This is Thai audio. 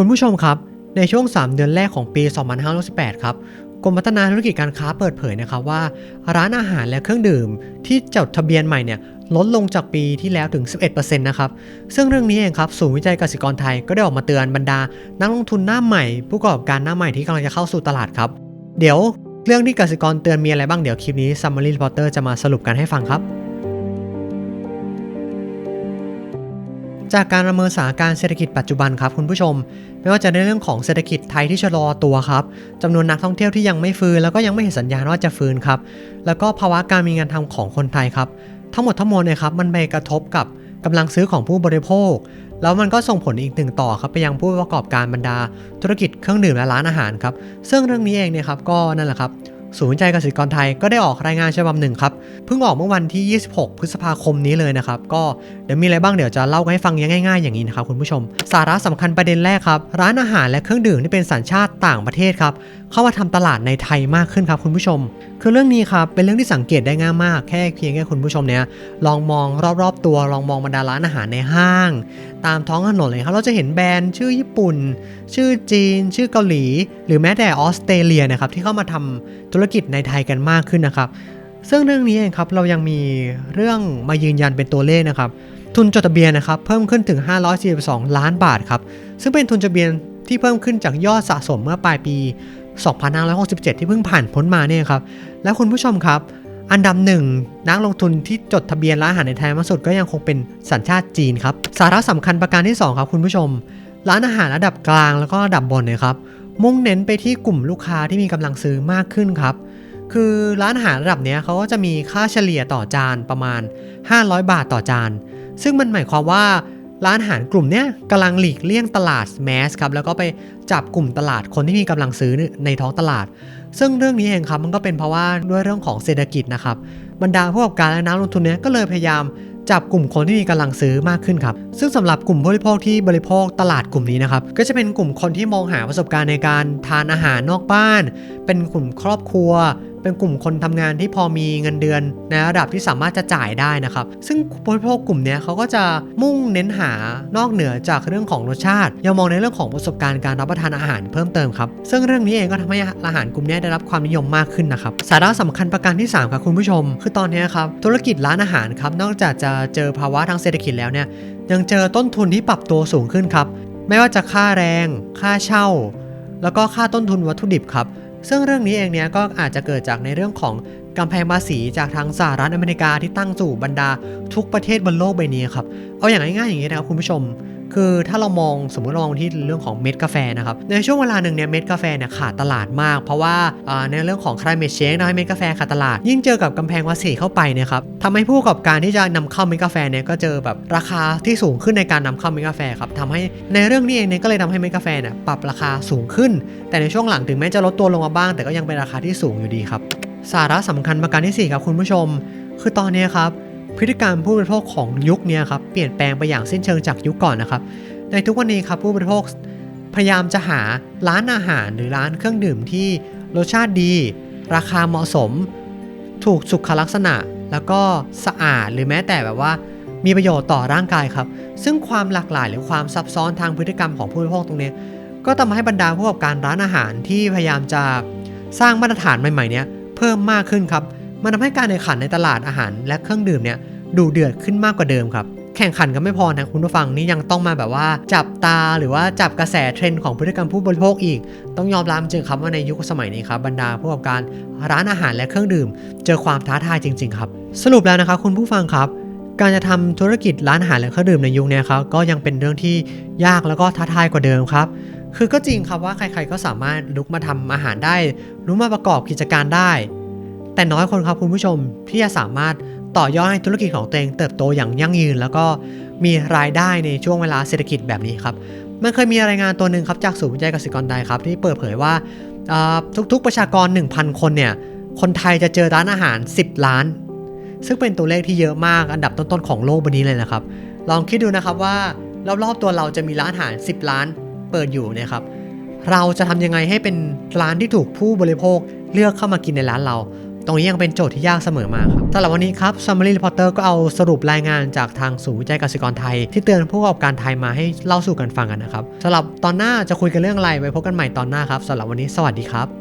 คุณผู้ชมครับ ในช่วง 3 เดือนแรกของปี 2568ครับกรมพัฒนาธุรกิจการค้าเปิดเผยนะครับว่า ร้านอาหารและเครื่องดื่มที่จดทะเบียนใหม่เนี่ยลดลงจากปีที่แล้วถึง 11%นะครับซึ่งเรื่องนี้เองครับศูนย์วิจัยกสิกรไทยก็ได้ออกมาเตือนบรรดา นักลงทุนหน้าใหม่ ผู้ประกอบการหน้าใหม่ที่กำลังจะเข้าสู่ตลาดครับ เดี๋ยวเรื่องที่กสิกรเตือนมีอะไรบ้างเดี๋ยวคลิปนี้ Summary Reporter จะมาสรุปกันให้ฟังครับ จากการประเมินสถานการณ์เศรษฐกิจปัจจุบันครับคุณผู้ชม ไม่ว่าจะในเรื่องของเศรษฐกิจไทยที่ชะลอตัวครับจำนวนนักท่องเที่ยวที่ยังไม่ฟื้นแล้วก็ยังไม่เห็นสัญญาณว่าจะฟื้นครับ แล้วก็ภาวะการมีงานทำของคนไทยครับ ทั้งหมดทั้งมวลเนี่ยครับมันไปกระทบกับกำลังซื้อของผู้บริโภค แล้วมันก็ส่งผลอีกหนึ่งต่อครับไปยังผู้ประกอบการบรรดา ธุรกิจเครื่องดื่มและร้านอาหารครับซึ่งเรื่องนี้เองเนี่ยครับก็นั่นแหละครับ ศูนย์วิจัยเกษตรกรไทยก็ได้ออกรายงานฉบับหนึ่งครับ เพิ่งออกเมื่อวันที่ 26 พฤษภาคมนี้เลยนะครับ ก็เดี๋ยวมีอะไรบ้างเดี๋ยวจะเล่าให้ฟังง่ายๆ อย่างนี้นะครับคุณผู้ชม สาระสำคัญประเด็นแรกครับ ร้านอาหารและเครื่องดื่มที่เป็นสัญชาติต่างประเทศครับ เข้ามาทำตลาดในไทยมากขึ้นครับคุณผู้ชม คือเรื่องนี้ครับเป็นเรื่องที่สังเกตได้ง่ายมากแค่เพียงแค่คุณผู้ชมเนี่ยลองมองรอบๆตัวลองมองบรรดาร้านอาหารในห้าง ตามท้องถนนเลยครับเราจะเห็นแบรนด์ชื่อญี่ปุ่น ชื่อจีน ชื่อเกาหลี หรือแม้แต่ออสเตรเลียนะครับที่เข้ามาทำธุรกิจในไทยกันมากขึ้นนะครับ ซึ่งเรื่องนี้เองครับเรายังมีเรื่องมายืนยันเป็นตัวเลขนะครับ ทุนจดทะเบียนนะครับเพิ่มขึ้นถึง 542 ล้านบาทครับ ซึ่งเป็นทุนจดทะเบียนที่เพิ่มขึ้นจากยอดสะสมเมื่อปลายปี 2567 ที่เพิ่งผ่านพ้นมาเนี่ยครับ และคุณผู้ชมครับอันดับหนึ่งนักลงทุนที่จดทะเบียนร้านอาหารในไทยมากสุดก็ยังคงเป็นสัญชาติจีนครับ สาระสำคัญประการที่ 2 ครับคุณผู้ชม ร้านอาหารระดับกลางแล้วก็ระดับบนเนี่ยครับ มุ่งเน้นไปที่กลุ่มลูกค้าที่มีกำลังซื้อมากขึ้นครับ คือร้านอาหารระดับนี้เขาก็จะมีค่าเฉลี่ยต่อจานประมาณ 500 บาทต่อจาน ซึ่งมันหมายความว่าร้านอาหารกลุ่มเนี้ยกำลังหลีกเลี่ยงตลาดแมสครับแล้วก็ไปจับกลุ่มตลาดคนที่มีกำลังซื้อในท้องตลาด ซึ่งเรื่องนี้เองครับมันก็เป็นเพราะว่าด้วยเรื่องของเศรษฐกิจนะครับบรรดาผู้ประกอบการและนักลงทุนเนี้ยก็เลยพยายาม จับกลุ่มคนที่มีกำลังซื้อมากขึ้นครับ ซึ่งสำหรับกลุ่มผู้บริโภคที่บริโภคตลาดกลุ่มนี้นะครับ ก็จะเป็นกลุ่มคนที่มองหาประสบการณ์ในการทานอาหารนอกบ้าน เป็นกลุ่มครอบครัว เป็นกลุ่มคนทำงานที่พอมีเงินเดือนในระดับที่สามารถจะจ่ายได้นะครับ ซึ่งผู้บริโภคกลุ่มนี้เขาก็จะมุ่งเน้นหานอกเหนือจากเรื่องของรสชาติยังมองในเรื่องของประสบการณ์การรับประทานอาหารเพิ่มเติมครับซึ่งเรื่องนี้เองก็ทำให้อาหารกลุ่มนี้ได้รับความนิยมมากขึ้นนะครับสาระสำคัญประการที่3ครับคุณผู้ชม คือตอนนี้ครับธุรกิจร้านอาหารครับนอกจากจะเจอภาวะทางเศรษฐกิจแล้วเนี่ยยังเจอต้นทุนที่ปรับตัวสูงขึ้นครับไม่ว่าจะค่าแรง ค่าเช่า แล้วก็ค่าต้นทุนวัตถุดิบครับ ซึ่งเรื่องนี้เองเนี่ยก็อาจจะเกิดจากในเรื่องของกำแพงภาษีจากทางสหรัฐอเมริกาที่ตั้งสู่บรรดาทุกประเทศบนโลกใบนี้ครับ เอาอย่างง่ายๆอย่างนี้นะครับคุณผู้ชม คือถ้าเรามองสมมติเรามองที่เรื่องของเม็ดกาแฟนะครับ ในช่วงเวลาหนึ่งเนี่ยเม็ดกาแฟเนี่ยขาดตลาดมาก เพราะว่าในเรื่องของ climate change ทำให้เม็ดกาแฟขาดตลาด ยิ่งเจอกับกำแพงภาษีเข้าไปเนี่ยครับทำให้ผู้ประกอบการที่จะนำเข้าเม็ดกาแฟเนี่ยก็เจอแบบราคาที่สูงขึ้นในการนำเข้าเม็ดกาแฟครับทำให้ในเรื่องนี้เองเนี่ยก็เลยทำให้เม็ดกาแฟเนี่ยปรับราคาสูงขึ้น แต่ในช่วงหลังถึงแม้จะลดตัวลงมาบ้าง แต่ก็ยังเป็นราคาที่สูงอยู่ดีครับ สาระสำคัญประการที่4ครับคุณผู้ชม คือตอนนี้ครับ พฤติกรรมผู้บริโภคของยุคนี้ครับเปลี่ยนแปลงไปอย่างสิ้นเชิงจากยุคก่อนนะครับ ในทุกวันนี้ครับผู้บริโภคพยายามจะหาร้านอาหารหรือร้านเครื่องดื่มที่รสชาติดี ราคาเหมาะสม ถูกสุขลักษณะ แล้วก็สะอาดหรือแม้แต่แบบว่า มีประโยชน์ต่อร่างกายครับ ซึ่งความหลากหลายหรือความซับซ้อนทางพฤติกรรมของผู้บริโภคตรงนี้ ก็ทำให้บรรดาผู้ประกอบการร้านอาหารที่พยายามจะสร้างมาตรฐานใหม่ๆเนี้ยเพิ่มมากขึ้นครับ มันทำให้การแข่งขันในตลาดอาหารและเครื่องดื่มเนี่ยดูเดือดขึ้นมากกว่าเดิมครับ แข่งขันกันไม่พอนะคุณผู้ฟังนี่ยังต้องมาแบบว่าจับตาหรือว่าจับกระแสเทรนด์ของพฤติกรรมผู้บริโภคอีก ต้องยอมรับจริงครับว่าในยุคสมัยนี้ครับบรรดาผู้ประกอบการร้านอาหารและเครื่องดื่ม เจอความท้าทายจริง ๆ ครับ สรุปแล้วนะครับคุณผู้ฟังครับการจะทำธุรกิจร้านอาหารและเครื่องดื่มในยุคนี้ครับก็ยังเป็นเรื่องที่ยากแล้วก็ท้าทายกว่าเดิมครับ คือก็จริงครับว่าใครๆก็สามารถลุกมาทำอาหารได้ลุกมาประกอบกิจการได้ แต่น้อยคนครับคุณผู้ชมที่จะสามารถต่อยอดให้ธุรกิจของตัวเองเติบโตอย่างยั่งยืน แล้วก็มีรายได้ในช่วงเวลาเศรษฐกิจแบบนี้ครับมันเคยมีรายงานตัวหนึ่งครับจากศูนย์วิจัยเกษตรกรไทยครับที่เปิดเผยว่าทุกๆประชากร 1,000 คนเนี่ยคนไทยจะเจอร้านอาหาร 10 ล้าน ซึ่งเป็นตัวเลขที่เยอะมากอันดับต้นๆของโลกบนี้เลยนะครับ ลองคิดดูนะครับว่ารอบๆตัวเราจะมีร้านอาหาร 10 ล้านเปิดอยู่นี่ยครับเราจะทำยังไงให้เป็นร้านที่ถูกผู้บริโภคเลือกเข้ามากินในร้านเรา ตรงนี้ยังเป็นโจทย์ที่ยากเสมอมาครับสำหรับวันนี้ครับ Summary Reporter ก็เอาสรุปรายงานจากทางศูนย์วิจัยเกษตรกรไทย ที่เตือนผู้ประกอบการไทยมาให้เล่าสู่กันฟังกันนะครับสำหรับตอนหน้าจะคุยกันเรื่องอะไรไว้พบกันใหม่ตอนหน้าครับสำหรับวันนี้สวัสดีครับ